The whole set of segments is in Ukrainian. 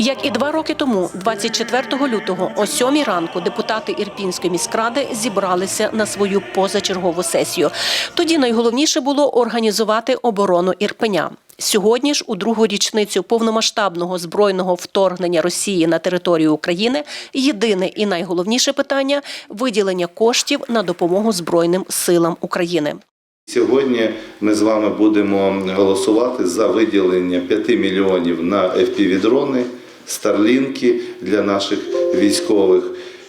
Як і два роки тому, 24 лютого, о 7 ранку, депутати Ірпінської міськради зібралися на свою позачергову сесію. Тоді найголовніше було організувати оборону Ірпеня. Сьогодні ж, у другу річницю повномасштабного збройного вторгнення Росії на територію України, єдине і найголовніше питання виділення коштів на допомогу Збройним силам України. Сьогодні ми з вами будемо голосувати за виділення 5 мільйонів на FPV-дрони, старлінки для наших військових.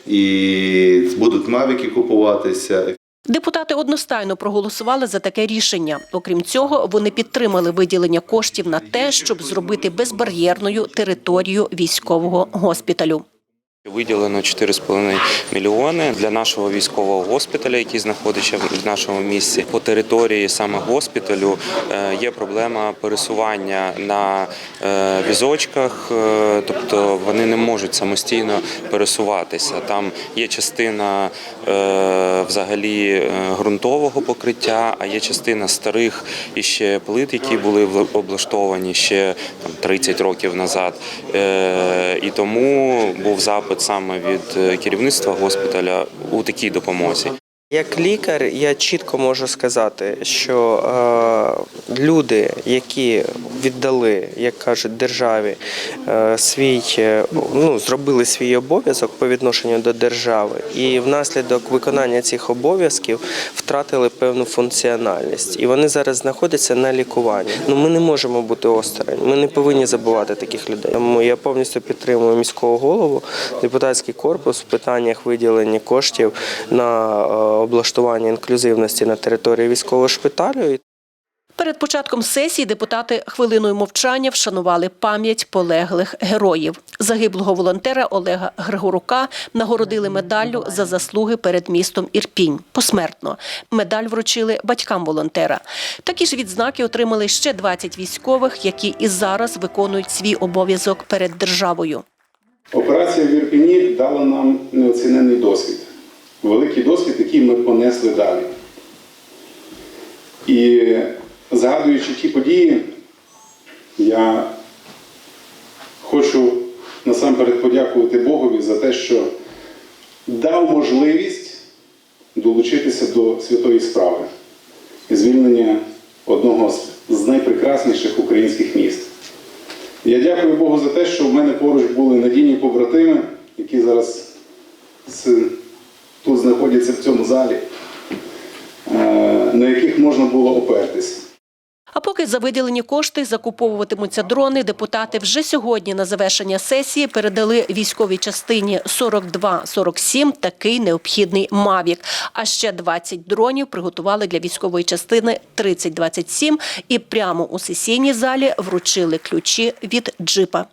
І будуть мавіки купуватися. Депутати одностайно проголосували за таке рішення. Окрім цього, вони підтримали виділення коштів на те, щоб зробити безбар'єрною територію військового госпіталю. Виділено 4,5 мільйони для нашого військового госпіталя, який знаходиться в нашому місці. По території саме госпіталю е, є проблема пересування на е, візочках, е, тобто вони не можуть самостійно пересуватися. Там є частина взагалі ґрунтового покриття, а є частина старих іще плит, які були облаштовані ще там 30 років назад. І тому був запит саме від е, керівництва госпіталя у такій допомозі. Як лікар, я чітко можу сказати, що е, люди, які віддали, як кажуть, державі е, свій, е, ну, зробили свій обов'язок по відношенню до держави, і внаслідок виконання цих обов'язків втратили певну функціональність. І вони зараз знаходяться на лікуванні. Ну ми не можемо бути осторонь. Ми не повинні забувати таких людей. Тому я повністю підтримую міського голову, депутатський корпус в питаннях виділення коштів на е, облаштування інклюзивності на території військового шпиталю. Перед початком сесії депутати хвилиною мовчання вшанували пам'ять полеглих героїв. Загиблого волонтера Олега Григорука нагородили медаллю за заслуги перед містом Ірпінь посмертно. Медаль вручили батькам волонтера. Такі ж відзнаки отримали ще 20 військових, які і зараз виконують свій обов'язок перед державою. Операція в Ірпені дала нам неоцінений досвід. Великий досвід, який ми понесли далі. І згадуючи ті події, я хочу насамперед подякувати Богові за те, що дав можливість долучитися до святої справи і звільнення одного з- найпрекрасніших українських міст. Я дякую Богу за те, що в мене поруч були надійні побратими, які зараз тут знаходяться в цьому залі, е, на яких можна було опертися. А поки за виділені кошти закуповуватимуться дрони, депутати вже сьогодні на завершення сесії передали військовій частині 42-47 такий необхідний «Мавік». А ще 20 дронів приготували для військової частини 30-27 і прямо у сесійній залі вручили ключі від джипа.